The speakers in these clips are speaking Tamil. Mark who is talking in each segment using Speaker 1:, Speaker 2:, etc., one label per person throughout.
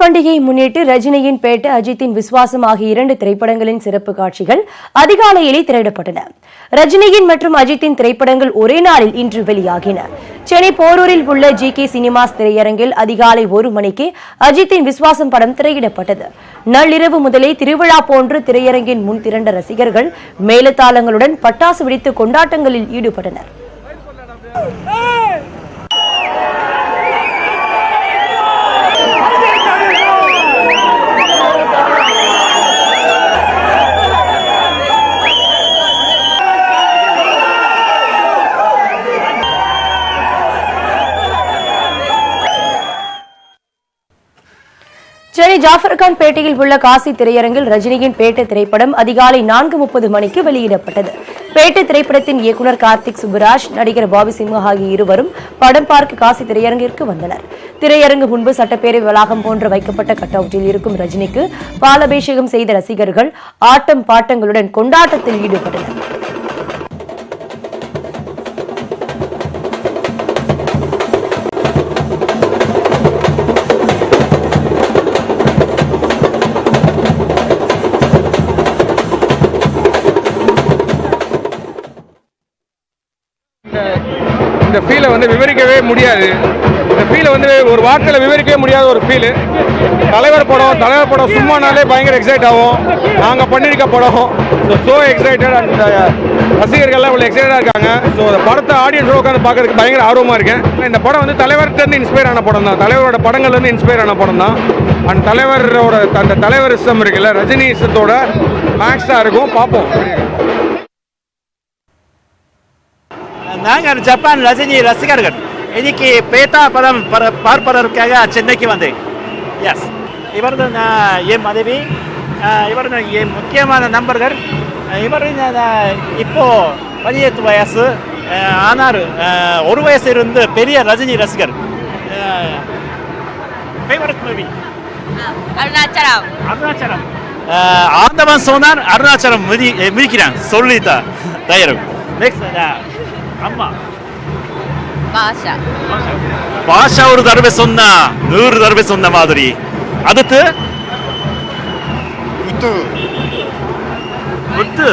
Speaker 1: பண்டிகையை முன்னிட்டு ரஜினியின் பேட்டு அஜித்தின் விசுவாசம் ஆகிய இரண்டு திரைப்படங்களின் சிறப்பு காட்சிகள் அதிகாலையிலே திரையிடப்பட்டன. ரஜினியின் மற்றும் அஜித்தின் திரைப்படங்கள் ஒரே நாளில் இன்று வெளியாகின. சென்னை போரூரில் உள்ள ஜி கே சினிமாஸ் திரையரங்கில் அதிகாலை ஒரு மணிக்கு அஜித்தின் விசுவாசம் படம் திரையிடப்பட்டது. நள்ளிரவு முதலே திருவிழா போன்று திரையரங்கின் முன் திரண்ட ரசிகர்கள் மேலத்தாளங்களுடன் பட்டாசு வெடித்து கொண்டாட்டங்களில் ஈடுபட்டனர். சென்னை ஜாஃபர்கான் பேட்டையில் உள்ள காசி திரையரங்கில் ரஜினியின் பேட்டை திரைப்படம் அதிகாலை நான்கு முப்பது மணிக்கு வெளியிடப்பட்டது. பேட்டை திரைப்படத்தின் இயக்குனர் கார்த்திக் சுப்புராஜ் நடிகர் பாபி சிம்ஹா ஆகிய இருவரும் படம் பார்க்க காசி திரையரங்கிற்கு வந்தனர். திரையரங்கு முன்பு சட்டப்பேரவை வளாகம் போன்று வைக்கப்பட்ட கட் அவுட்டில் இருக்கும் ரஜினிக்கு பாலபிஷேகம் செய்த ரசிகர்கள் ஆட்டம் பாட்டங்களுடன் கொண்டாட்டத்தில் ஈடுபட்டனர்.
Speaker 2: இந்த ஃபீலை வந்து விவரிக்கவே முடியாது. இந்த ஃபீலை வந்து ஒரு வார்த்தையில் விவரிக்கவே முடியாத ஒரு ஃபீலு தலைவர் படம் தலைவர் படம் சும்மானாலே பயங்கர எக்ஸைட் ஆகும். நாங்கள் பண்ணியிருக்க படம் ஸோ ஸோ எக்ஸைட்டட் அண்ட் ரசிகர்கள்லாம் இவ்வளோ எக்ஸைட்டாக இருக்காங்க. ஸோ அந்த படத்தை ஆடியன்ஸ் உட்காந்து பார்க்கறதுக்கு பயங்கர ஆர்வமாக இருக்கேன். இந்த படம் வந்து தலைவர்கிட்டருந்து இன்ஸ்பயர் ஆன படம் தான். தலைவரோட படங்கள்லேருந்து இன்ஸ்பயர் ஆன படம் தான். அண்ட் தலைவரோட அந்த தலைவர் தலைவரிசம் இருக்குல்ல ரஜினி இசத்தோட மேக்ஸாக இருக்கும். பார்ப்போம்.
Speaker 3: நாங்கள் ஜப்பான் ரஜினி ரசிகர்கள். இன்னைக்கு பேட்டா படம் பர- பார்ப்பதற்காக சென்னைக்கு வந்தேன். எஸ் இவர் என் மனைவி. இவர் என் முக்கியமான நண்பர்கள். இவர் இப்போ பதினெட்டு வயசு ஆனால் அஹ், ஒரு வயசு இருந்து பெரிய ரஜினி ரசிகர். Favourite movie
Speaker 4: Arunachalam.
Speaker 3: அருணாச்சலம். ஆண்டவன் சொன்னார் அருணாச்சலம் மிதி மிதிக்கிறான். சொல்லிட்டா தயாரம் நெக்ஸ்ட்
Speaker 4: பாஷா.
Speaker 3: பாஷா ஒரு தடவை சொன்னா நூறு தடவை சொன்ன மாதிரி. அடுத்து? முத்து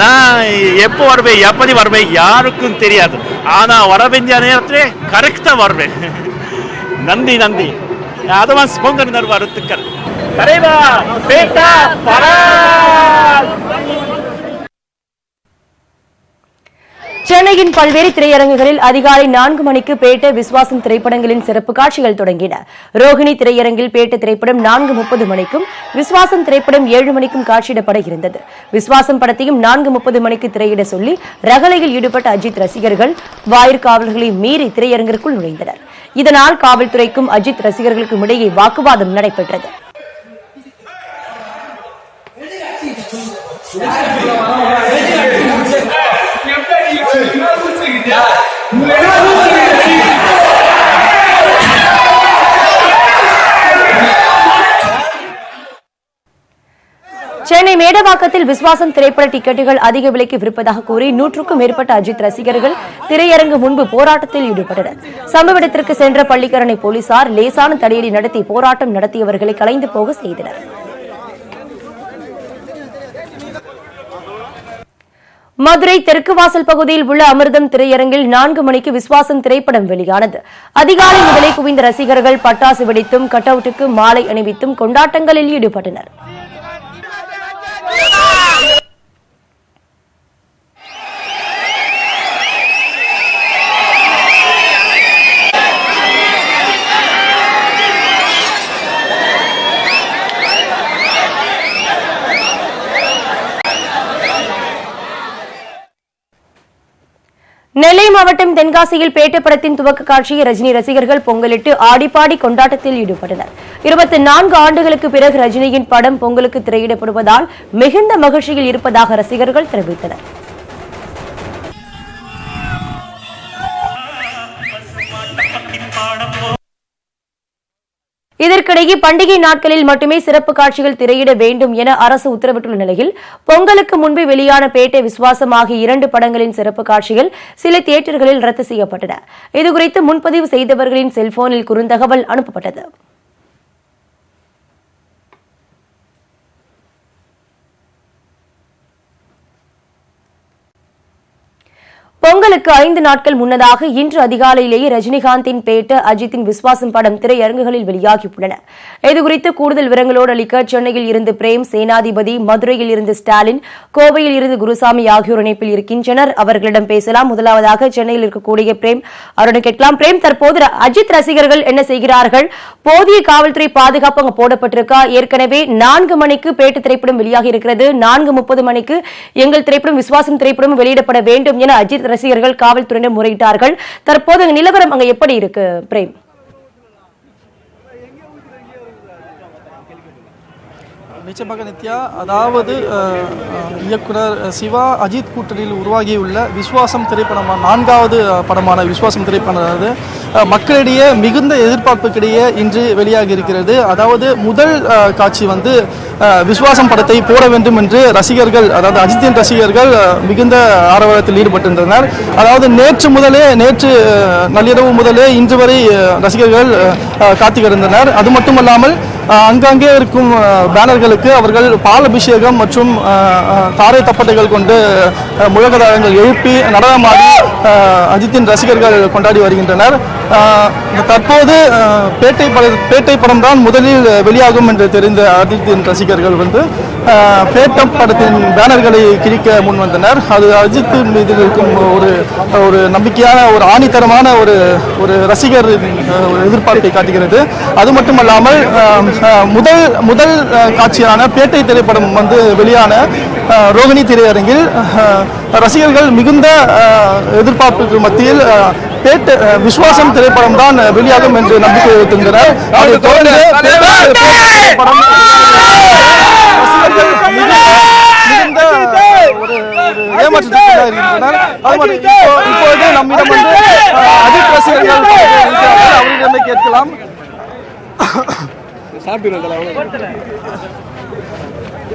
Speaker 3: நான் எப்போ வருவேன் எப்படி வருவேன் யாருக்கும் தெரியாது. ஆனா வர வேண்டிய நேரத்தில் கரெக்டா வருவேன். நன்றி நன்றி. அட்வான்ஸ் பொங்கல் நல்வாழ்த்துக்கள் தலைவா பேட்டா பராக்
Speaker 1: சென்னையின் பல்வேறு திரையரங்குகளில் அதிகாலை நான்கு மணிக்கு பேட்ட விஸ்வாசம் திரைப்படங்களின் சிறப்பு காட்சிகள் தொடங்கின. ரோகிணி திரையரங்கில் பேட்ட திரைப்படம் நான்கு முப்பது மணிக்கும் விஸ்வாசம் திரைப்படம் ஏழு மணிக்கும் காட்சியிடப்பட இருந்தது. விஸ்வாசம் படத்தையும் நான்கு முப்பது மணிக்கு திரையிட சொல்லி ரகளையில் ஈடுபட்ட அஜித் ரசிகர்கள் வாயிற்காவலர்களை மீறி திரையரங்கிற்குள் நுழைந்தனர். இதனால் காவல்துறைக்கும் அஜித் ரசிகர்களுக்கும் இடையே வாக்குவாதம் நடைபெற்றது. சென்னை மேடவாக்கத்தில் விஸ்வாசம் திரைப்பட டிக்கெட்டுகள் அதிக விலைக்கு விற்பதாக கூறி நூற்றுக்கும் மேற்பட்ட அஜித் ரசிகர்கள் திரையரங்கு முன்பு போராட்டத்தில் ஈடுபட்டனர். சம்பவ இடத்திற்கு சென்ற பள்ளிக்கரணை போலீசார் லேசான தடையடி நடத்தி போராட்டம் நடத்தியவர்களை கலைந்து போக செய்தனர். மதுரை தெற்கு வாசல் பகுதியில் உள்ள அமிர்தம் திரையரங்கில் நான்கு மணிக்கு விஸ்வாசம் திரைப்படம் வெளியானது. அதிகாலை முதலே குவிந்த ரசிகர்கள் பட்டாசு வெடித்தும் கட் அவுட்டுக்கு மாலை அணிவித்தும் கொண்டாட்டங்களில் ஈடுபட்டனர். நெல்லை மாவட்டம் தென்காசியில் பேட்ட படத்தின் துவக்க காட்சியை ரஜினி ரசிகர்கள் பொங்கலிட்டு ஆடிப்பாடி கொண்டாட்டத்தில் ஈடுபட்டனர். இருபத்தி நான்கு ஆண்டுகளுக்கு பிறகு ரஜினியின் படம் பொங்கலுக்கு திரையிடப்படுவதால் மிகுந்த மகிழ்ச்சியில் இருப்பதாக ரசிகர்கள் தெரிவித்தனர். இதற்கிடையே பண்டிகை நாட்களில் மட்டுமே சிறப்பு காட்சிகள் திரையிட வேண்டும் என அரசு உத்தரவிட்டுள்ள நிலையில் பொங்கலுக்கு முன்பு வெளியான பேட்டை விசுவாசம் ஆகிய இரண்டு படங்களின் சிறப்பு காட்சிகள் சில தியேட்டர்களில் ரத்து செய்யப்பட்டன. இதுகுறித்து முன்பதிவு செய்தவர்களின் செல்போனில் குறுந்தகவல் அனுப்பப்பட்டது. பொங்கலுக்கு ஐந்து நாட்கள் முன்னதாக இன்று அதிகாலையிலேயே ரஜினிகாந்தின் பேட்ட அஜித்தின் விஸ்வாசம் படம் திரையரங்குகளில் வெளியாகியுள்ளன. இதுகுறித்து கூடுதல் விவரங்களோடு அளிக்க சென்னையில் இருந்து பிரேம் சேனாதிபதி மதுரையில் இருந்து ஸ்டாலின் கோவையில் இருந்து குருசாமி ஆகியோர் இணைப்பில் இருக்கின்றனர். அவர்களிடம் பேசலாம். முதலாவதாக சென்னையில் இருக்கக்கூடிய பிரேம் அவருடன் கேட்கலாம். பிரேம் தற்போது அஜித் ரசிகர்கள் என்ன செய்கிறார்கள்? போதிய காவல்துறை பாதுகாப்பு அங்கு போடப்பட்டிருக்கா? ஏற்கனவே நான்கு மணிக்கு பேட்டு திரைப்படம் வெளியாகி இருக்கிறது. நான்கு முப்பது மணிக்கு எங்கள் திரைப்படம் விஸ்வாசம் திரைப்படம் வெளியிடப்பட வேண்டும் என அஜித் ரசிகர்கள் காவல்துறையினர் முறையிட்டார்கள். தற்போது நிலவரம் அங்க எப்படி இருக்கு பிரேம்?
Speaker 5: நிச்சயமாக நித்யா அதாவது இயக்குனர் சிவா அஜித் கூட்டணியில் உருவாகியுள்ள விஸ்வாசம் திரைப்படமான நான்காவது படமான விஸ்வாசம் திரைப்படமானது மக்களிடையே மிகுந்த எதிர்பார்ப்புக்கிடையே இன்று வெளியாகி இருக்கிறது அதாவது முதல் காட்சி வந்து விஸ்வாசம் படத்தை போட வேண்டும் என்று ரசிகர்கள் அதாவது அஜித்தின் ரசிகர்கள் மிகுந்த ஆரவாரத்தில் ஈடுபட்டிருந்தனர். அதாவது நேற்று முதலே நேற்று நள்ளிரவு முதலே இன்று வரை ரசிகர்கள் காத்து கிடந்தனர் அது மட்டுமல்லாமல் அங்கங்கே இருக்கும் பேனர்களுக்கு அவர்கள் பால் அபிஷேகம் மற்றும் தாரை தப்பட்டைகள் கொண்டு முழக்கதாரங்கள் எழுப்பி நடனமாடி அஜித்தின் ரசிகர்கள் கொண்டாடி வருகின்றனர். தற்போது பேட்டை பட பேட்டை படம் தான் முதலில் வெளியாகும் என்று தெரிந்த அஜித்தின் ரசிகர்கள் வந்து பேட்டம் படத்தின் பேனர்களை கிழிக்க முன் வந்தனர். அது அஜித் மீது இருக்கும் ஒரு ஒரு நம்பிக்கையான ஒரு ஆணித்தரமான ஒரு ஒரு ரசிகர் ஒரு எதிர்பார்ப்பை காட்டுகிறது. அது மட்டுமல்லாமல் முதல் முதல் காட்சியான பேட்டை திரைப்படம் வந்து வெளியான ரோகிணி திரையரங்கில் ரசிகர்கள் மிகுந்த எதிர்பார்ப்புக்கு மத்தியில் பேட்டை விஸ்வாசம் திரைப்படம் தான் வெளியாகும் என்று நம்பிக்கை வைத்திருந்தனர் தொடர்ந்து அது இப்பொழுது நம்மிடம் வந்து அஜித் ரசிகர்கள் அவர்களிடமே கேட்கலாம்.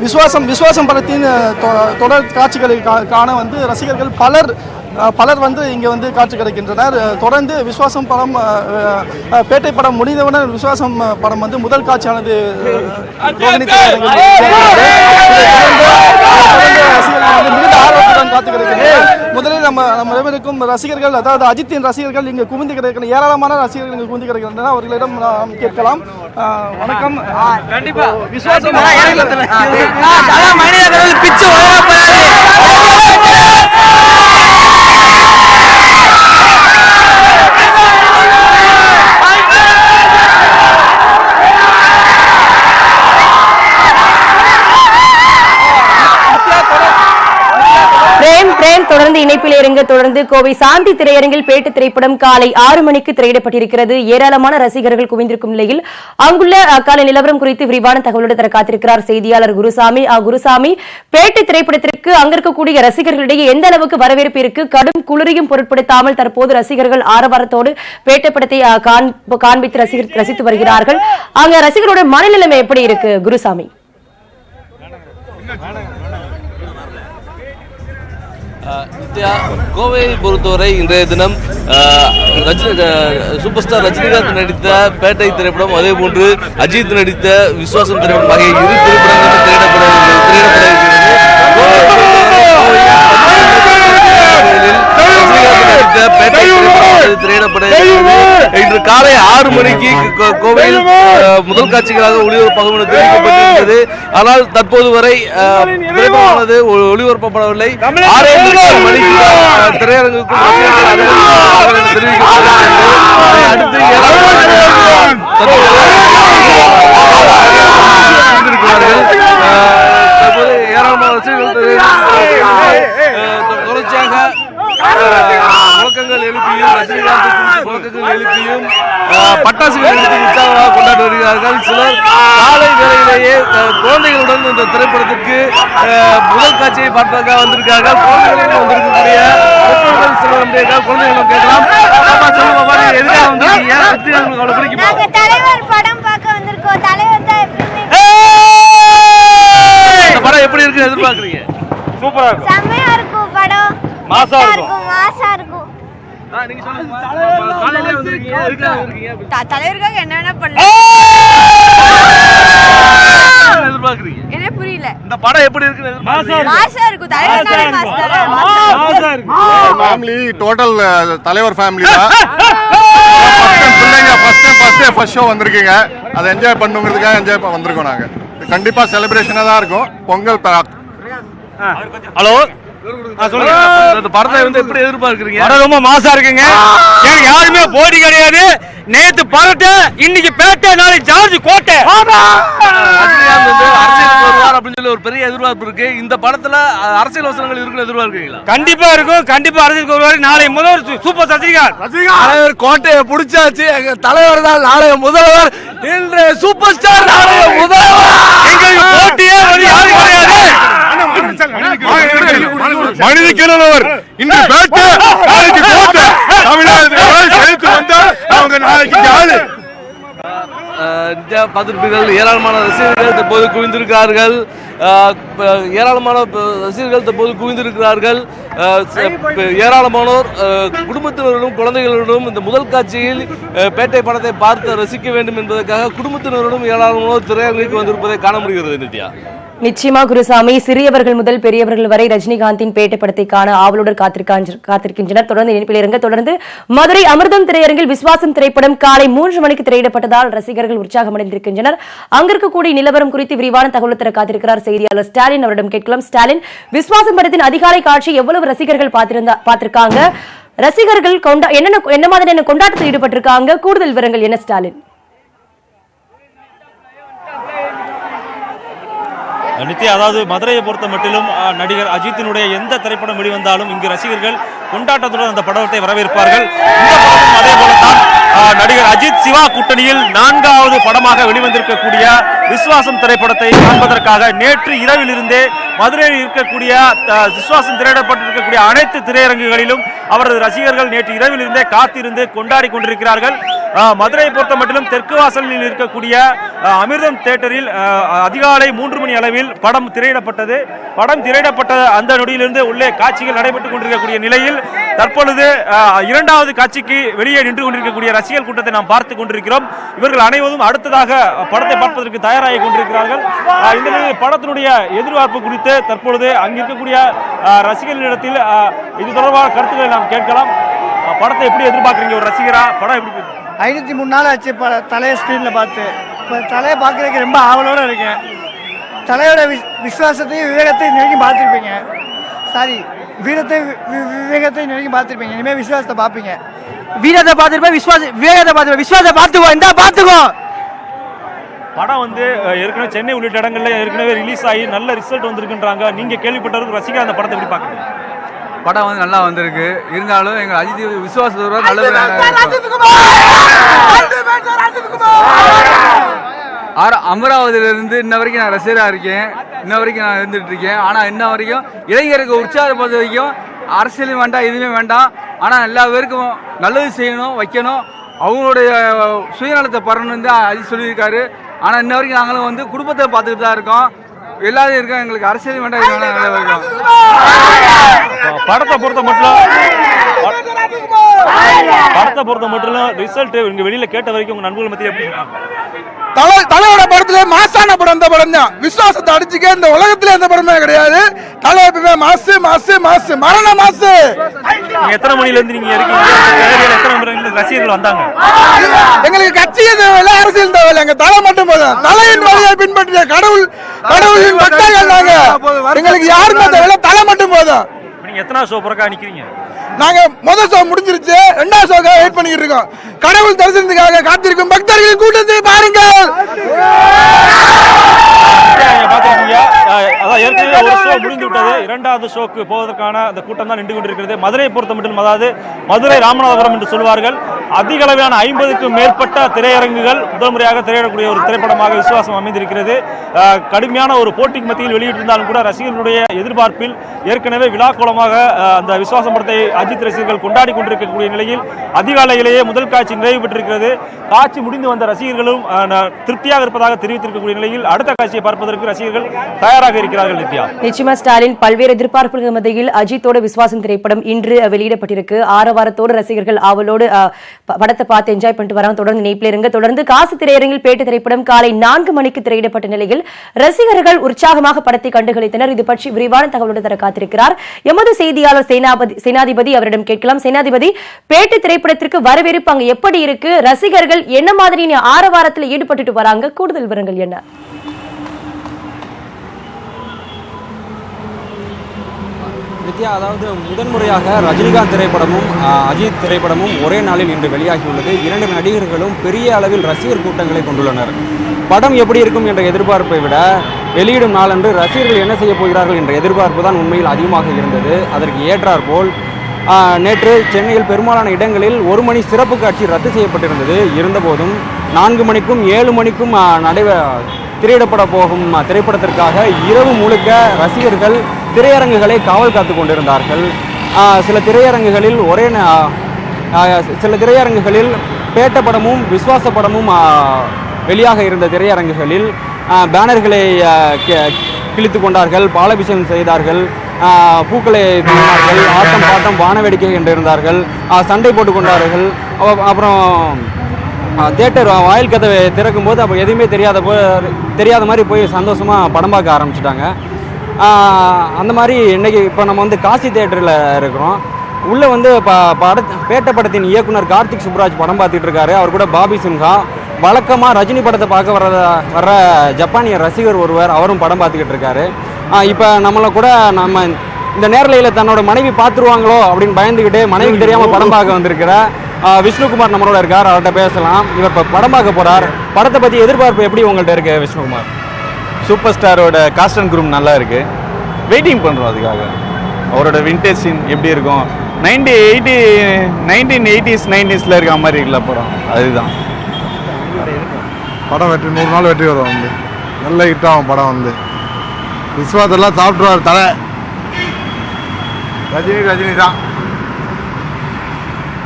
Speaker 5: விஸ்வாசம் விஸ்வாசம் படத்தின் தொடர் காட்சிகளை காண வந்து ரசிகர்கள் பலர் பலர் வந்து இங்கே வந்து காட்சி கிடைக்கின்றனர் தொடர்ந்து விஸ்வாசம் படம் பேட்டை படம் முடிந்தவுடன் விஸ்வாசம் படம் வந்து முதல் காட்சியானது மிகுந்த ஆர்வத்துடன் காத்து கிடக்கின்றனர் முதலில் நம்ம நம்ம அனைவருக்கும் ரசிகர்கள் அதாவது அஜித்தின் ரசிகர்கள் இங்கு குவிந்து கிடக்கிற ஏராளமான ரசிகர்கள் இங்கு குவிந்து கிடக்கின்றனர் அவர்களிடம் நாம் கேட்கலாம் வணக்கம் கண்டிப்பா விஸ்வாசம்
Speaker 1: பிரேம் பிரேம் தொடர்ந்து இணைப்பில் இருங்க தொடர்ந்து கோவை சாந்தி திரையரங்கில் பேட்டு திரைப்படம் காலை ஆறு மணிக்கு திரையிடப்பட்டிருக்கிறது. ஏராளமான ரசிகர்கள் குவிந்திருக்கும் நிலையில் அங்குள்ள அக்கால நிலவரம் குறித்து விரிவான தகவலோடு தர காத்திருக்கிறார் செய்தியாளர் குருசாமி. குருசாமி பேட்டு திரைப்படத்திற்கு அங்க இருக்கக்கூடிய ரசிகர்களிடையே எந்த அளவுக்கு வரவேற்பு இருக்கு? கடும் குளிரையும் பொருட்படுத்தாமல் தற்போது ரசிகர்கள் ஆரவாரத்தோடு பேட்டு படத்தை காண்பித்து ரசித்து வருகிறார்கள். அங்க ரசிகரோட மனநிலைமை எப்படி இருக்கு குருசாமி?
Speaker 6: ஆஹ் நித்யா கோவையை பொறுத்தவரை இன்றைய தினம் ரஜினி சூப்பர் ஸ்டார் ரஜினிகாந்த் நடித்த பேட்டை திரைப்படம் அதே போன்று அஜித் நடித்த விஸ்வாசம் திரைப்படம் ஆகிய இரு திரைப்படங்களும் திரையிடப்பட திரையிடப்பட இருக்கிறது. திரையிடப்பட இன்று காலை ஆறு மணிக்கு கோவையில் முதல் காட்சிகளாக ஒளிபரப்பாகும் என தெரிவிக்கப்பட்டிருந்தது ஆனால் தற்போது வரை திரைப்படமானது ஒளிபரப்பப்படவில்லை ஆறே மணிக்கு அதை அடுத்து தற்போது ஏராளமான ரசிகர்கள் திரையரங்குக்கு, தொடர்ச்சியாக முழக்கங்கள் எழுப்பியும் ரஜினிகாந்த் முழக்கங்கள் எழுப்பியும் பட்டாசுகள் எடுத்து உற்சாகமாக கொண்டாடி வருகிறார்கள் சிலர் காலை வேளையிலேயே குழந்தைகளுடன் இந்த திரைப்படத்திற்கு முதல் காட்சியை பார்ப்பதற்காக வந்திருக்கார்கள் குழந்தைகளுடன் வந்திருக்கக்கூடிய பெற்றோர்கள் சிலர் வந்திருக்காங்க குழந்தைகளும் கேட்கலாம். பாப்பா சொல்லுங்க பாப்பா நீங்க எதுக்காக வந்திருக்கீங்க? ரஜினிகாந்த் அவ்வளவு பிடிக்குமா
Speaker 7: தலைவர் படம் பார்க்க வந்திருக்கோம். தலைவர்
Speaker 6: படம் எப்படி இருக்குன்னு எதிர்பார்க்குறீங்க?
Speaker 7: செம்மையா இருக்கும் படம்.
Speaker 2: மாசா
Speaker 7: நல்லா
Speaker 2: இருக்கும்.
Speaker 7: மாசா இருக்கும்
Speaker 6: நீங்க சொல்லுங்க காலையிலே வந்திருக்கீங்க எதுக்காக வந்திருக்கீங்க
Speaker 4: தலைவருக்காக என்னென்ன பண்ணல
Speaker 6: எதிர்பார்க்குறீங்க?
Speaker 4: என்ன புரியல.
Speaker 6: இந்த படம் எப்படி இருக்குன்னு
Speaker 7: மாசா இருக்கும் தலைவர் தானே மாஸ்டர்
Speaker 8: ஃபேமிலி டோட்டல் தலைவர் ஃபேமிலி தான். பிள்ளைங்க first time first day first show வந்திருக்கீங்க. அதை என்ஜாய் பண்ணுங்கிறதுக்காக என்ஜாய் வந்திருக்கோம் நாங்க. கண்டிப்பா செலிப்ரேஷனாக தான் இருக்கும். பொங்கல்
Speaker 2: ஹலோ
Speaker 6: இந்த படத்தை வந்து எப்படி எதிர்பார்க்கறீங்க?
Speaker 2: படம் ரொம்ப மாசா இருக்குங்க. எனக்கு யாருமே போட்டி கிடையாது. நேத்து பரட்டை இன்னைக்கு பேட்டை நாளைக்கு ஜார்ஜ் கோட்டை.
Speaker 6: அப்படின்னு சொல்லி ஒரு பெரிய எதிர்பார்ப்பு இருக்கு. இந்த படத்துல அரசியல் வசனங்கள் இருக்குன்னு எதிர்பார்க்கறீங்களா?
Speaker 2: கண்டிப்பா இருக்கும். கண்டிப்பா அரசியலுக்கு வருவாரு. நாளை முதல் சூப்பர் ரஜினிகாந்த்.
Speaker 6: தலைவர் கோட்டையை பிடிச்சாச்சு. எங்க தலைவர் தான் நாளைய முதல்வர். இன்று சூப்பர் ஸ்டார் நாளைய முதல்வர்.
Speaker 2: எங்களுக்கு போட்டியே யாரும் கிடையாது.
Speaker 8: மனித இன்று பேட்டை நாளைக்கு கோட்டை தமிழ்நாடு செலுத்து வந்தால் அவங்க நாளைக்கு ஆளு
Speaker 6: அஹ், பார்த்திருப்பீர்கள் ஏராளமான ரசிகர்கள் தற்போது குவிந்திருக்கிறார்கள். ஏராளமான ரசிகர்கள் தற்போது குவிந்திருக்கிறார்கள். ஏராளமானோர் அஹ், குடும்பத்தினருடன் குழந்தைகளுடன் இந்த முதல் காட்சியில் பேட்டை படத்தை பார்த்து ரசிக்க வேண்டும் என்பதற்காக குடும்பத்தினருடன் ஏராளமானோர் திரையரங்குக்கு வந்திருப்பதை காண முடிகிறது நித்யா.
Speaker 1: நிச்சயமா குருசாமி சிறியவர்கள் முதல் பெரியவர்கள் வரை ரஜினிகாந்தின் பேட்டை படத்தை காண ஆவலுடன் காத்திருக்காஞ்ச- காத்திருக்கின்றனர். தொடர்ந்து இணைப்பில் இருங்க தொடர்ந்து மதுரை அமிர்தம் திரையரங்கில் விஸ்வாசம் திரைப்படம் காலை மூன்று மணிக்கு திரையிடப்பட்டதால் ரசிகர்கள் உற்சாகமடைந்திருக்கின்றனர். அங்கிருக்கக்கூடிய நிலவரம் குறித்து விரிவான தகவல் தர காத்திருக்கிறார் செய்தியாளர் ஸ்டாலின். அவரிடம் கேட்கலாம். ஸ்டாலின் விஸ்வாசம் படத்தின் அதிகாலை காட்சி எவ்வளவு ரசிகர்கள் பார்த்திருந்தா பார்த்திருக்காங்க? ரசிகர்கள் கொண்டா என்னென்ன என்ன மாதிரியான கொண்டாட்டத்தில் ஈடுபட்டிருக்காங்க? கூடுதல் விவரங்கள் என்ன ஸ்டாலின்?
Speaker 9: நித்யா அதாவது மதுரையை பொறுத்த மட்டிலும் நடிகர் அஜித்தினுடைய எந்த திரைப்படம் வெளிவந்தாலும் இங்கு ரசிகர்கள் கொண்டாட்டத்துடன் அந்த படத்தை வரவேற்பார்கள். இந்த படமும் அதே போலத்தான். நடிகர் அஜித் சிவா கூட்டணியில் நான்காவது படமாக வெளிவந்திருக்கக்கூடிய விஸ்வாசம் திரைப்படத்தை காண்பதற்காக நேற்று இரவிலிருந்தே மதுரையில் இருக்கக்கூடிய விஸ்வாசம் திரையிடப்பட்டிருக்கக்கூடிய அனைத்து திரையரங்குகளிலும் அவரது ரசிகர்கள் நேற்று இரவிலிருந்தே காத்திருந்து கொண்டாடி கொண்டிருக்கிறார்கள். மதுரையை பொறுத்த மட்டிலும் தெற்கு வாசலில் இருக்கக்கூடிய அமிர்தம் தியேட்டரில் அதிகாலை மூன்று மணி அளவில் படம் திரையிடப்பட்டது. படம் திரையிடப்பட்ட அந்த நொடியிலிருந்து உள்ளே காட்சிகள் நடைபெற்றுக் கொண்டிருக்கக்கூடிய நிலையில் தற்பொழுது இரண்டாவது காட்சிக்கு வெளியே நின்று கொண்டிருக்கக்கூடிய ரசிகர் கூட்டத்தை நாம் பார்த்துக் கொண்டிருக்கிறோம். இவர்கள் அனைவரும் அடுத்ததாக படத்தை பார்ப்பதற்கு தயாராகி கொண்டிருக்கிறார்கள். இந்த நிலையில் படத்தினுடைய எதிர்பார்ப்பு குறித்து தற்பொழுது அங்கு இருக்கக்கூடிய ரசிகர்களிடத்தில் இது தொடர்பான கருத்துக்களை நாம் கேட்கலாம். படத்தை எப்படி எதிர்பார்க்குறீங்க ஒரு ரசிகரா? படம் எப்படி
Speaker 5: ஐநூற்றி மூணு நாள் ஆச்சு இப்போ தலையை ஸ்க்ரீனில் பார்த்து. இப்போ தலையை பார்க்குறதுக்கு ரொம்ப ஆவலோடு இருக்கேன். தலையோட விஸ் விசுவாசத்தையும் விவேகத்தையும் இன்னைக்கும் பார்த்துருப்பீங்க. சாரி வீரத்தை வி- வி- விவேகத்தையும் நெருங்கி பார்த்துருப்பீங்க. இனிமேல் விசுவாசத்தை பார்ப்பீங்க. வீரத்தை பார்த்துருப்பேன் விசுவாச விவேகத்தை பார்த்துருப்பேன். விசுவாசத்தை பார்த்துக்கோ இந்தா பார்த்துக்கோ.
Speaker 9: படம் வந்து ஏற்கனவே சென்னை உள்ளிட்ட இடங்கள்ல ஏற்கனவே ரிலீஸ் ஆகி நல்ல ரிசல்ட் வந்திருக்குன்றாங்க. நீங்க கேள்விப்பட்டவருக்கு ரசிகர் அந்த படத்தை எப்படி பாக்குறீங்க
Speaker 10: படம் வந்து நல்லா வந்திருக்கு. இருந்தாலும் எங்க அஜித் விசுவாசத்தோட நல்ல ஆறு அமராவதியில இருந்து இன்ன வரைக்கும் நான் ரசிகரா இருக்கேன். இன்ன வரைக்கும் நான் இருந்துட்டு இருக்கேன் ஆனா இன்ன வரைக்கும் இளைஞருக்கு உற்சாகப்படுத்த வரைக்கும் அரசியலும் வேண்டாம் எதுவுமே வேண்டாம். ஆனா எல்லா பேருக்கும் நல்லது செய்யணும் வைக்கணும். அவங்களுடைய சுயநலத்தை பரணும்னு தான் அது சொல்லியிருக்காரு. ஆனா இன்ன வரைக்கும் நாங்களும் வந்து குடும்பத்தை பார்த்துக்கிட்டு தான் இருக்கோம். எல்லாரும் இருக்கோம் எங்களுக்கு அரசியலும் வேண்டாம் இது
Speaker 9: படத்தை பொறுத்த மட்டும் படத்தை பொறுத்த மட்டும் ரிசல்ட் இங்க வெளியில கேட்ட வரைக்கும் உங்க நண்பர்கள் மத்தியில் எப்படி
Speaker 2: தலை தலையோட படத்துல மாசான படம் இந்த படம் தான். விசுவாசத்தை அடிச்சுக்க இந்த உலகத்துல எந்த படமே கிடையாது. தலை எப்பவுமே மாசு மாசு மாசு. மரண மாசு.
Speaker 9: எத்தனை மணில இருந்து நீங்க இருக்கீங்க? ரசிகர்கள் வந்தாங்க?
Speaker 2: எங்களுக்கு கட்சியே தேவையில்லை அரசியல் தேவையில்லை எங்க தலை மட்டும் போதும். தலையின் வழியை பின்பற்றிய கடவுள் கடவுளின் பக்தர்கள் நாங்க. எங்களுக்கு யாருமே தேவையில்லை தலை மட்டும் போதும்.
Speaker 9: நீங்க எத்தனை ஷோ புறக்கா நிக்கிறீங்க?
Speaker 2: நாங்க முதல் ஷோ முடிஞ்சிருச்சு. ரெண்டாவது ஷோக்காக வெயிட் பண்ணிக்கிட்டு இருக்கோம். கடவுள் தரிசனத்துக்காக காத்திருக்கும் பக்தர்களின் கூட்டத்தை பாருங்கள்.
Speaker 9: நீங்க அதான் ஏற்கனவே ஒரு ஷோ முடிந்து விட்டது இரண்டாவது ஷோக்கு போவதற்கான அந்த கூட்டம் தான் நின்று கொண்டிருக்கிறது. மதுரையை பொறுத்த மட்டும் அதாவது மதுரை ராமநாதபுரம் என்று சொல்வார்கள். அதிக அளவிலான ஐம்பதுக்கும் மேற்பட்ட திரையரங்குகள் முதல் முறையாக திரையிடக்கூடிய ஒரு திரைப்படமாக விசுவாசம் அமைந்திருக்கிறது. அஹ், கடுமையான ஒரு போட்டிக்கு மத்தியில் வெளியிட்டிருந்தாலும் கூட ரசிகர்களுடைய எதிர்பார்ப்பில் ஏற்கனவே விழாக்கோலமாக அந்த விசுவாசம் படத்தை அஜித் ரசிகர்கள் கொண்டாடி கொண்டிருக்கக்கூடிய நிலையில் அதிகாலையிலேயே முதல் காட்சி நிறைவு பெற்றிருக்கிறது. காட்சி முடிந்து வந்த ரசிகர்களும் திருப்தியாக இருப்பதாக தெரிவித்திருக்கக்கூடிய நிலையில் அடுத்த காட்சியை பார்ப்பதற்கு ரசிகர்கள் தயாராக இருக்கிறார்கள் நித்யா.
Speaker 1: நிச்சயமா ஸ்டாலின் பல்வேறு எதிர்பார்ப்புகள் மத்தியில் அஜித்தோட விசுவாசம் திரைப்படம் இன்று வெளியிடப்பட்டிருக்கு. ஆரவாரத்தோடு ரசிகர்கள் அவளோடு படத்தை பார்த்து என்ஜாய் பண்ணிட்டு வராங்க தொடர்ந்து இணைப்பில் இருங்க தொடர்ந்து காசு திரையரங்கில் பேட்டு திரைப்படம் காலை நான்கு மணிக்கு திரையிடப்பட்ட நிலையில் ரசிகர்கள் உற்சாகமாக படத்தை கண்டுகளித்தனர். இது பற்றி விரிவான தகவலுடன் தர காத்திருக்கிறார் எமது செய்தியாளர் சேனாபதி சேனாதிபதி சேனாதிபதி அவரிடம் கேட்கலாம். சேனாதிபதி பேட்டு திரைப்படத்திற்கு வரவேற்பு அங்க எப்படி இருக்கு? ரசிகர்கள் என்ன மாதிரி ஆரவாரத்தில் ஈடுபட்டுட்டு வராங்க? கூடுதல் விவரங்கள் என்ன?
Speaker 11: வித்யா அதாவது முதன்முறையாக ரஜினிகாந்த் திரைப்படமும் அஜித் திரைப்படமும் ஒரே நாளில் இன்று வெளியாகியுள்ளது. இரண்டு நடிகர்களும் பெரிய அளவில் ரசிகர் கூட்டங்களை கொண்டுள்ளனர். படம் எப்படி இருக்கும் என்ற எதிர்பார்ப்பை விட வெளியிடும் நாளன்று ரசிகர்கள் என்ன செய்ய போகிறார்கள் என்ற எதிர்பார்ப்பு தான் உண்மையில் அதிகமாக இருந்தது. அதற்கு ஏற்றாற்போல் நேற்று சென்னையில் பெரும்பாலான இடங்களில் ஒரு மணி சிறப்பு காட்சி ரத்து செய்யப்பட்டிருந்தது. இருந்தபோதும் நான்கு மணிக்கும் ஏழு மணிக்கும் நடை திரையிடப்பட போகும் திரைப்படத்திற்காக இரவு முழுக்க ரசிகர்கள் திரையரங்குகளை காவல் காத்து கொண்டிருந்தார்கள். சில திரையரங்குகளில் ஒரே சில திரையரங்குகளில் பேட்ட படமும் விஸ்வாச படமும் வெளியாக இருந்த திரையரங்குகளில் பேனர்களை கிழித்து கொண்டார்கள் பாலபிஷேகம் செய்தார்கள். பூக்களை தூவினார்கள் ஆட்டம் பாட்டம் வானவேடிக்கை என்றிருந்தார்கள் சண்டை போட்டு கொண்டார்கள் அப்புறம் தேட்டர் வாயில் கதவை திறக்கும் போது அப்போ எதுவுமே தெரியாத போ தெரியாத மாதிரி போய் சந்தோஷமாக படம் பார்க்க ஆரம்பிச்சிட்டாங்க. அந்த மாதிரி இன்னைக்கு இப்போ நம்ம வந்து காசி தேட்டரில் இருக்கிறோம். உள்ளே வந்து ப பட பேட்ட படத்தின் இயக்குனர் கார்த்திக் சுப்ராஜ் படம் பார்த்துட்டு இருக்காரு. அவர் கூட பாபி சின்ஹா. வழக்கமாக ரஜினி படத்தை பார்க்க வர வர்ற ஜப்பானிய ரசிகர் ஒருவர் அவரும் படம் பார்த்துக்கிட்டு இருக்காரு. இப்போ நம்மளை கூட நம்ம இந்த நேரலையில் தன்னோட மனைவி பார்த்துருவாங்களோ அப்படின்னு பயந்துக்கிட்டு மனைவி தெரியாமல் படம் பார்க்க வந்திருக்கிற விஷ்ணுகுமார் நம்மளோட இருக்கார் அவர்கிட்ட பேசலாம். இவர் இப்போ படம் பார்க்க போறார். படத்தை பற்றி எதிர்பார்ப்பு எப்படி உங்கள்கிட்ட இருக்கு விஷ்ணுகுமார்?
Speaker 12: சூப்பர் ஸ்டாரோட காஸ்ட் அண்ட் குரூம் நல்லா இருக்கு. வெயிட்டிங் பண்ணுறோம் அதுக்காக. அவரோட விண்டேஜ் சீன் எப்படி இருக்கும்? நைன்டி எயிட்டி நைன்டீன் எயிட்டிஸ் நைன்டிஸில் இருக்க மாதிரி இருக்குல்ல படம். அதுதான்.
Speaker 8: படம் வெற்றி நூறு நாள் வெற்றி வரும் வந்து நல்ல ஹிட் ஆகும் படம் வந்து. விஸ்வாசெல்லாம் சாப்பிட்ருவார் தலை. ரஜினி ரஜினி தான்.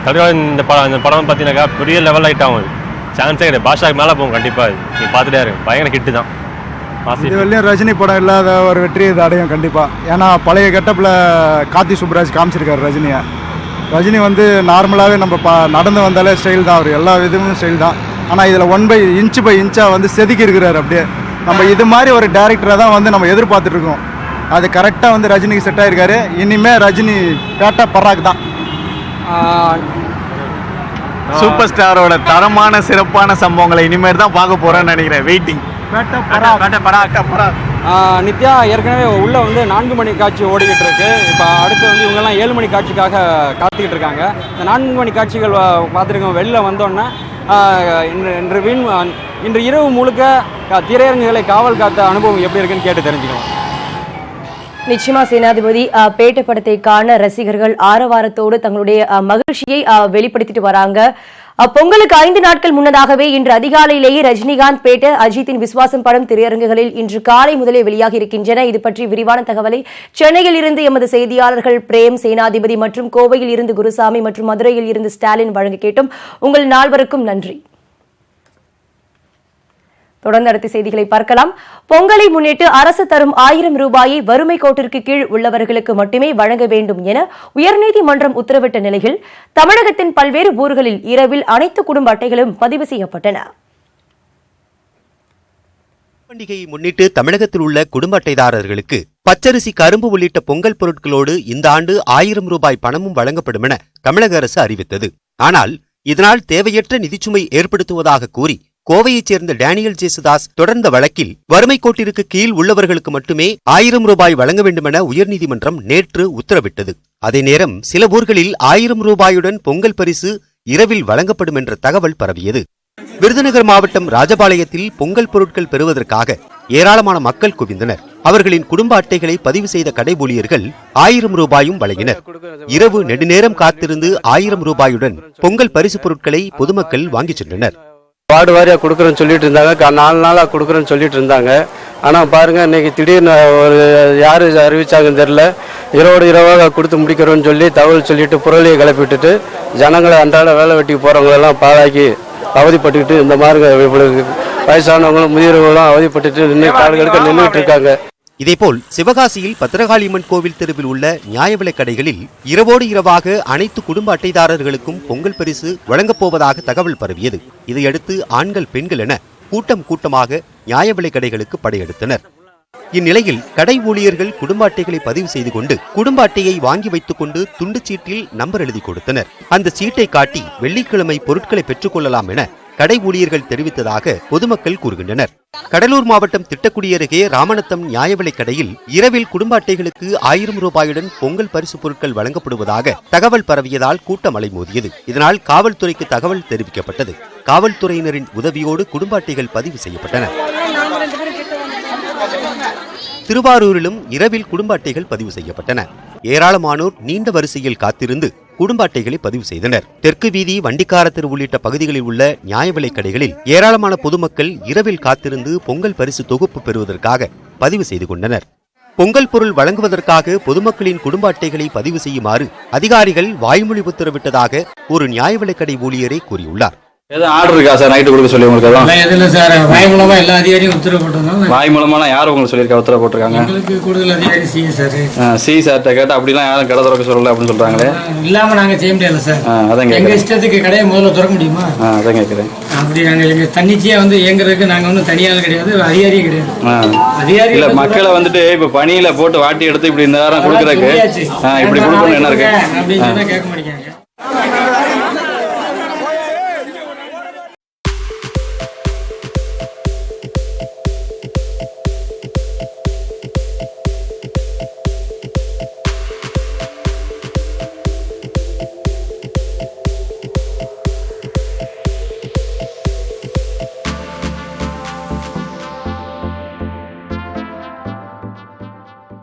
Speaker 13: தலைவர் இந்த படம் இந்த படம் பார்த்தீங்கன்னாக்கா பெரிய லெவல் ஹைட் ஆகும் சான்ஸே கிடையாது. பாஷாக்கு மேலே போகும் கண்டிப்பாக நீ பார்த்துட்டே இருக்கு பயங்கர ஹிட்டு தான்.
Speaker 8: இது ரஜினி படம் இல்லாத ஒரு வெற்றி இது அடையும் கண்டிப்பாக ஏன்னா பழைய கெட்டப்பில் கார்த்தி சுப்ராஜ் காமிச்சிருக்காரு ரஜினியை. ரஜினி வந்து நார்மலாகவே நம்ம பா நடந்து வந்தாலே ஸ்டைல் தான். அவர் எல்லா விதமும் ஸ்டைல் தான். ஆனால் இதில் ஒன் பை இன்ச்சு பை இன்ச்சாக வந்து செதுக்கி இருக்கிறாரு அப்படியே. நம்ம இது மாதிரி ஒரு டேரக்டரை தான் வந்து நம்ம எதிர்பார்த்துட்டு இருக்கோம். அது கரெக்டாக வந்து ரஜினிக்கு செட் ஆயிருக்காரு. இனிமே ரஜினி பேட்டா பராக் தான்.
Speaker 12: சூப்பர் ஸ்டாரோட தரமான சிறப்பான சம்பவங்களை இனிமேல் தான் பார்க்க போறேன்னு நினைக்கிறேன். வெயிட்டிங்
Speaker 11: நித்யா ஏற்கனவே உள்ள வந்து நான்கு மணி காட்சி ஓடிக்கிட்டு இருக்கு. இப்போ அடுத்து வந்து இவங்கெல்லாம் ஏழு மணி காட்சிக்காக காத்துக்கிட்டு இருக்காங்க. இந்த நான்கு மணி காட்சிகள் பார்த்துருக்கோம். வெளில வந்தோன்னே இன்று இன்று வீண் இன்று இரவு முழுக்க திரையரங்குகளை காவல் காத்த அனுபவம் எப்படி இருக்குன்னு கேட்டு தெரிஞ்சுக்கலாம்
Speaker 1: நிச்சயமா சேனாதிபதி அஹ், பேட்ட படத்தை காண ரசிகர்கள் ஆரவாரத்தோடு தங்களுடைய அஹ், மகிழ்ச்சியை வெளிப்படுத்திட்டு வராங்க. அப்பொங்கலுக்கு ஐந்து நாட்கள் முன்னதாகவே இன்று அதிகாலையிலேயே ரஜினிகாந்த் பேட்ட அஜித்தின் விஸ்வாசம் படம் திரையரங்குகளில் இன்று காலை முதலே வெளியாகி இருக்கின்றன. இது பற்றி விரிவான தகவலை சென்னையில் இருந்து எமது செய்தியாளர்கள் பிரேம் சேனாதிபதி மற்றும் கோவையில் இருந்து குருசாமி மற்றும் மதுரையில் இருந்து ஸ்டாலின் வழங்க கேட்டும். உங்கள் நால்வருக்கும் நன்றி. தொடர்ந்து அடுத்த செய்திகளை பார்க்கலாம். பொங்கலை முன்னிட்டு அரசு தரும் ஆயிரம் ரூபாயை வறுமை கோட்டிற்கு கீழ் உள்ளவர்களுக்கு மட்டுமே வழங்க வேண்டும் என உயர்நீதிமன்றம் உத்தரவிட்ட நிலையில் தமிழகத்தின் பல்வேறு ஊர்களில் இரவில் அனைத்து குடும்ப அட்டைகளும் பதிவு செய்யப்பட்டன.
Speaker 14: பண்டிகையை முன்னிட்டு தமிழகத்தில் உள்ள குடும்ப அட்டைதாரர்களுக்கு பச்சரிசி கரும்பு உள்ளிட்ட பொங்கல் பொருட்களோடு இந்த ஆண்டு ஆயிரம் ரூபாய் பணமும் வழங்கப்படும் என தமிழக அரசு அறிவித்தது. ஆனால் இதனால் தேவையற்ற நிதிச்சுமை ஏற்படுத்துவதாக கூறி கோவையைச் சேர்ந்த டேனியல் ஜேசுதாஸ் தொடர்ந்த வழக்கில் வறுமை கோட்டிற்கு கீழ் உள்ளவர்களுக்கு மட்டுமே ஆயிரம் ரூபாய் வழங்க வேண்டுமென உயர்நீதிமன்றம் நேற்று உத்தரவிட்டது. அதே நேரம் சில ஊர்களில் ஆயிரம் ரூபாயுடன் பொங்கல் பரிசு இரவில் வழங்கப்படும் என்ற தகவல் பரவியது. விருதுநகர் மாவட்டம் ராஜபாளையத்தில் பொங்கல் பொருட்கள் பெறுவதற்காக ஏராளமான மக்கள் குவிந்தனர். அவர்களின் குடும்ப அட்டைகளை பதிவு செய்த கடை ஊழியர்கள் ஆயிரம் ரூபாயும் வழங்கினர். இரவு நெடுநேரம் காத்திருந்து ஆயிரம் ரூபாயுடன் பொங்கல் பரிசு பொருட்களை பொதுமக்கள் வாங்கிச் சென்றனர்.
Speaker 15: வார்டு வாரியாக கொடுக்குறேன்னு சொல்லிட்டு இருந்தாங்க. நாலு நாளாக கொடுக்குறேன்னு சொல்லிட்டு இருந்தாங்க. ஆனால் பாருங்க இன்னைக்கு திடீர்னு ஒரு யார் அறிவிச்சாங்கன்னு தெரில இரவோடு இரவாக கொடுத்து முடிக்கிறோன்னு சொல்லி தகவல் சொல்லிட்டு புரளியை கிளப்பிட்டு ஜனங்களை அன்றாட வேலை வெட்டிக்கு போகிறவங்களெல்லாம் பாழாக்கி அவதிப்பட்டுக்கிட்டு இந்த மாதிரி இவ்வளவு வயசானவங்களும் முதியவர்களும் அவதிப்பட்டுட்டு நின்று கால்களுக்கு நின்றுட்டு இருக்காங்க.
Speaker 14: இதேபோல் சிவகாசியில் பத்திரகாளியம்மன் கோவில் தெருவில் உள்ள நியாய விலைக் கடைகளில் இரவோடு இரவாக அனைத்து குடும்ப அட்டைதாரர்களுக்கும் பொங்கல் பரிசு வழங்கப் போவதாக தகவல் பரவியது. இதையடுத்து ஆண்கள் பெண்கள் என கூட்டம் கூட்டமாக நியாய விலைக் கடைகளுக்கு படையெடுத்தனர். இந்நிலையில் கடை ஊழியர்கள் குடும்ப அட்டைகளை பதிவு செய்து கொண்டு குடும்ப அட்டையை வாங்கி வைத்துக் கொண்டு துண்டு சீட்டில் நம்பர் எழுதி கொடுத்தனர். அந்த சீட்டை காட்டி வெள்ளிக்கிழமை பொருட்களை பெற்றுக்கொள்ளலாம் என கடை ஊழியர்கள் தெரிவித்ததாக பொதுமக்கள் கூறுகின்றனர். கடலூர் மாவட்டம் திட்டக்குடி அருகே ராமநத்தம் நியாய விலைக் கடையில் இரவில் குடும்ப அட்டைகளுக்கு ஆயிரம் ரூபாயுடன் பொங்கல் பரிசு பொருட்கள் வழங்கப்படுவதாக தகவல் பரவியதால் கூட்டம் அலைமோதியது. இதனால் காவல்துறைக்கு தகவல் தெரிவிக்கப்பட்டது. காவல்துறையினரின் உதவியோடு குடும்ப அட்டைகள் பதிவு செய்யப்பட்டன. திருவாரூரிலும் இரவில் குடும்ப அட்டைகள் பதிவு செய்யப்பட்டன. ஏராளமானோர் நீண்ட வரிசையில் காத்திருந்து குடும்ப அட்டைகளை பதிவு செய்தனர். தெற்கு வீதி வண்டிக்கார தெரு உள்ளிட்ட பகுதிகளில் உள்ள நியாய விலைக் கடைகளில் ஏராளமான பொதுமக்கள் இரவில் காத்திருந்து பொங்கல் பரிசு தொகுப்பு பெறுவதற்காக பதிவு செய்து கொண்டனர். பொங்கல் பொருள் வழங்குவதற்காக பொதுமக்களின் குடும்ப அட்டைகளை பதிவு செய்யுமாறு அதிகாரிகள் வாய்மொழி உத்தரவிட்டதாக ஒரு நியாய விலைக்கடை கடை கூறியுள்ளார்.
Speaker 10: எதுவும் ஆர்டர் இருக்கா சார் நைட்டு கொடுக்க சொல்லி உங்களுக்கு எதுவும்?
Speaker 16: எதில் சார் வாய் மூலமாக எல்லா அதிகாரியும் உத்தரவு போட்டிருந்தோம்.
Speaker 10: வாய் மூலமா யார் உங்களுக்கு சொல்லியிருக்கா உத்தரவு போட்டிருக்காங்க?
Speaker 16: எங்களுக்கு கூடுதல் அதிகாரி சிஏ சார்
Speaker 10: சி சார்கிட்ட கேட்டு அப்படிலாம் யாரும் கடை திறக்க சொல்லல அப்படின்னு சொல்றாங்களே.
Speaker 16: இல்லாமல் நாங்கள் செய்ய முடியல சார்
Speaker 10: அதான்
Speaker 16: எங்கள்
Speaker 10: கேட்குறேன்
Speaker 16: இஷ்டத்துக்கு கடையை முதல்ல திறக்க முடியுமா?
Speaker 10: அதான் கேட்குறேன்
Speaker 16: அப்படி நாங்கள் எங்கள் தன்னிச்சையாக வந்து இயங்குறதுக்கு நாங்கள் ஒன்றும் தனியால் கிடையாது அதிகாரியும் கிடையாது. அதிகாரி
Speaker 10: இல்ல மக்களை வந்துட்டு இப்ப பணியில போட்டு வாட்டி எடுத்து இப்படி இந்த நேரம் கொடுக்கறதுக்கு இப்படி கொடுக்கணும் என்ன இருக்கு?
Speaker 16: அப்படின்னு கேட்க மாட்டேங்கிறாங்க.